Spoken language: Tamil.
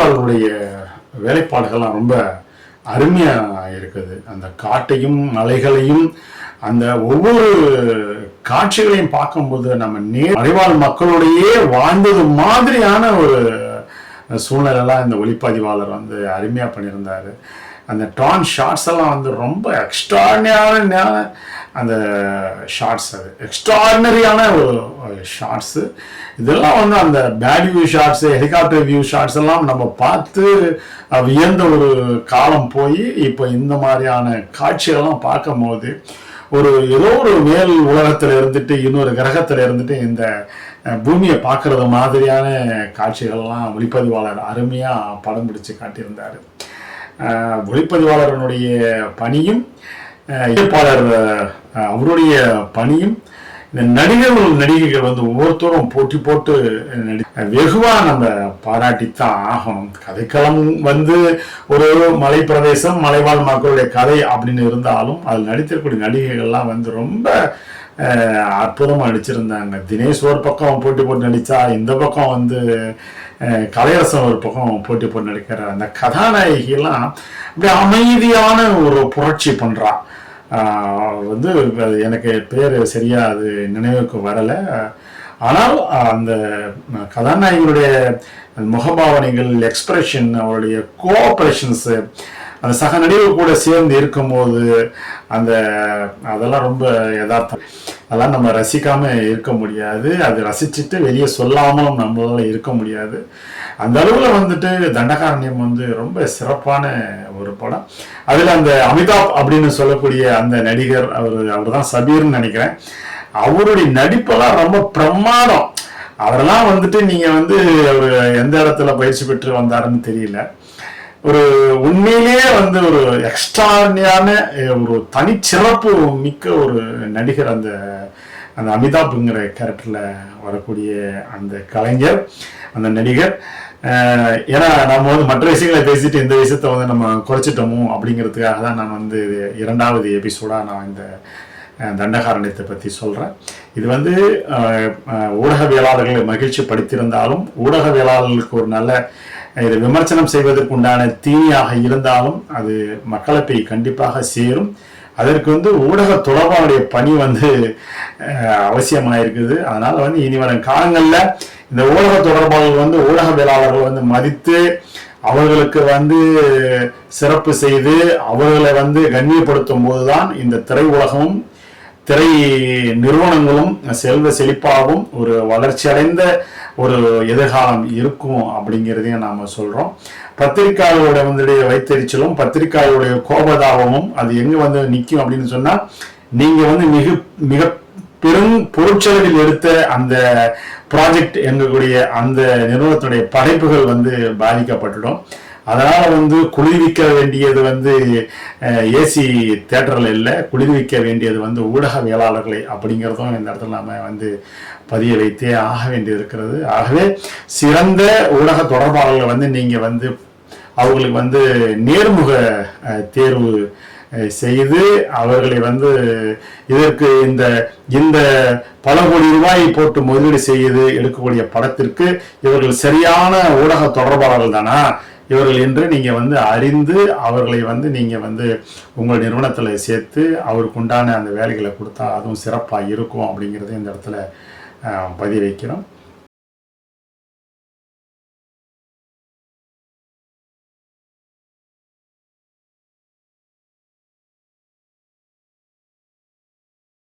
அவர்களுடைய வேலைப்பாடுகள்லாம் ரொம்ப அருமையாக இருக்குது. அந்த காட்டையும் மலைகளையும் அந்த ஒவ்வொரு காட்சிகளையும் பார்க்கும்போது நம்ம நேர் மறைவாழ் மக்களுடைய வாழ்ந்தது மாதிரியான ஒரு சூழ்நிலைலாம் இந்த ஒளிப்பதிவாளர் வந்து அருமையாக பண்ணியிருந்தார். அந்த டான் ஷார்ட்ஸ் எல்லாம் வந்து ரொம்ப எக்ஸ்ட்ராடினரியான அந்த ஷார்ட்ஸ் அது. எக்ஸ்ட்ராடினரியான ஒரு ஷார்ட்ஸு இதெல்லாம் வந்து அந்த bird view shorts helicopter view shorts எல்லாம் நம்ம பார்த்து வியந்த ஒரு காலம் போய் இப்போ இந்த மாதிரியான காட்சிகள்லாம் பார்க்கும்போது ஒரு ஏதோ ஒரு மேல் உலகத்தில் இருந்துட்டு இன்னொரு கிரகத்தில் இருந்துட்டு இந்த பூமியை பார்க்குறது மாதிரியான காட்சிகள்லாம் ஒளிப்பதிவாளர் அருமையாக படம் பிடிச்சு காட்டியிருந்தார். ஒளிப்பதிவாளரனுடைய பணியும் இயற்பாளர் அவருடைய பணியும் இந்த நடிகர்கள் நடிகைகள் வந்து ஒவ்வொருத்தரும் போட்டி போட்டு நடி வெகுவா நம்ம பாராட்டித்தான் ஆகணும். கதைக்களம் வந்து ஒரு மலை பிரதேசம் மலைவாழ் மக்களுடைய கதை அப்படின்னு இருந்தாலும் அதில் நடித்திருக்கக்கூடிய நடிகைகள்லாம் வந்து ரொம்ப அற்புதமாக நடிச்சிருந்தாங்க தினேஷ் ஒரு பக்கம் போட்டி போட்டு நடித்தா இந்த பக்கம் வந்து கலையரசன் ஒரு பக்கம் போட்டி போட்டு நடிக்கிறார். அந்த கதாநாயகிலாம் அப்படியே அமைதியான ஒரு புரட்சி பண்றா. வந்து அது எனக்கு பேர் சரியாக அது நினைவுக்கு வரலை. ஆனால் அந்த கதாநாயகனுடைய முகபாவனைகள் எக்ஸ்பிரஷன் அவருடைய கோஆப்ரேஷன்ஸு அந்த சக நடிகர் கூட சேர்ந்து இருக்கும்போது அந்த அதெல்லாம் ரொம்ப யதார்த்தம். அதெல்லாம் நம்ம ரசிக்காம இருக்க முடியாது. அது ரசிச்சுட்டு வெளியே சொல்லாமலும் நம்மளால இருக்க முடியாது. அந்த அளவில் வந்துட்டு தண்டகாரண்யம் வந்து ரொம்ப சிறப்பான ஒரு படம். அதில் அந்த அமிதாப் அப்படின்னு சொல்லக்கூடிய அந்த நடிகர் அவர் அவர் தான் சபீர்னு நினைக்கிறேன். அவருடைய நடிப்பெல்லாம் ரொம்ப பிரமாதம் அவரெல்லாம் வந்துட்டு நீங்கள் வந்து அவர் எந்த இடத்துல பயிற்சி பெற்று வந்தாருன்னு தெரியல. ஒரு உண்மையிலேயே வந்து ஒரு எக்ஸ்ட்ரானியான ஒரு தனிச்சிறப்பு மிக்க ஒரு நடிகர் அந்த அந்த அமிதாப்ங்கிற கேரக்டரில் வரக்கூடிய அந்த கலைஞர் அந்த நடிகர். ஏன்னா நம்ம வந்து மற்ற விஷயங்களை பேசிட்டு இந்த விஷயத்த வந்து நம்ம குறைச்சிட்டோமோ அப்படிங்கிறதுக்காக தான் நான் வந்து இரண்டாவது எபிசோடாக நான் இந்த அஹ், தண்டகாரண்யத்தை பற்றி சொல்கிறேன் இது வந்து ஊடகவியலாளர்களை மகிழ்ச்சி படுத்தியிருந்தாலும் ஊடகவியலாளர்களுக்கு ஒரு நல்ல இதை விமர்சனம் செய்வதற்கு உண்டான தீனியாக இருந்தாலும் அது மக்களை போய் கண்டிப்பாக சேரும். அதற்கு வந்து ஊடக தொடர்பாளுடைய பணி வந்து அவசியமாக இருக்குது அதனால் வந்து இனி வரும் காலங்களில் இந்த ஊடக தொடர்பாளர்கள் வந்து ஊடகவியலாளர்கள் வந்து மதித்து அவர்களுக்கு வந்து சிறப்பு செய்து அவர்களை வந்து கண்ணியப்படுத்தும் போதுதான் இந்த திரை உலகமும் திரை நிறுவனங்களும் செல்வ செழிப்பாகவும் ஒரு வளர்ச்சியடைந்த ஒரு எதிர்காலம் இருக்கும் அப்படிங்கிறதையும் நாம் சொல்கிறோம் பத்திரிகையாளரோட வந்துடைய வைத்தறிச்சலும் பத்திரிகையாளருடைய கோபதாபமும் அது எங்கே வந்து நிற்கும் அப்படின்னு சொன்னால் நீங்கள் வந்து மிக மிக பெரும் பொருட்செலவில் எடுத்த அந்த ப்ராஜெக்ட் எங்கக்கூடிய அந்த நிறுவனத்துடைய படைப்புகள் வந்து பாதிக்கப்பட்டுடும். அதனால வந்து குளிர்விக்க வேண்டியது வந்து ஏசி தேட்டரில் இல்லை. குளிர்விக்க வேண்டியது வந்து ஊடகவியலாளர்களை அப்படிங்கிறதும் இந்த இடத்துல நம்ம வந்து பதிய வைத்தே ஆக வேண்டியது இருக்கிறது. ஆகவே சிறந்த ஊடக தொடர்பாளர்களை வந்து நீங்கள் வந்து அவங்களுக்கு வந்து நேர்முக தேர்வு செய்து அவர்களை வந்து இதற்கு இந்த இந்த பல கோடி ரூபாய் போட்டு முதலீடு செய்து எடுக்கக்கூடிய படத்திற்கு இவர்கள் சரியான ஊடக தொடர்பாளர்கள் தானா? இவர்கள் என்று நீங்க வந்து அறிந்து அவர்களை வந்து நீங்க வந்து உங்கள் நிறுவனத்துல சேர்த்து அவருக்கு உண்டான அந்த வேலைகளை கொடுத்தா அதுவும் சிறப்பாக இருக்கும் அப்படிங்கிறத இந்த இடத்துல அஹ், பதிய வைக்கிறோம்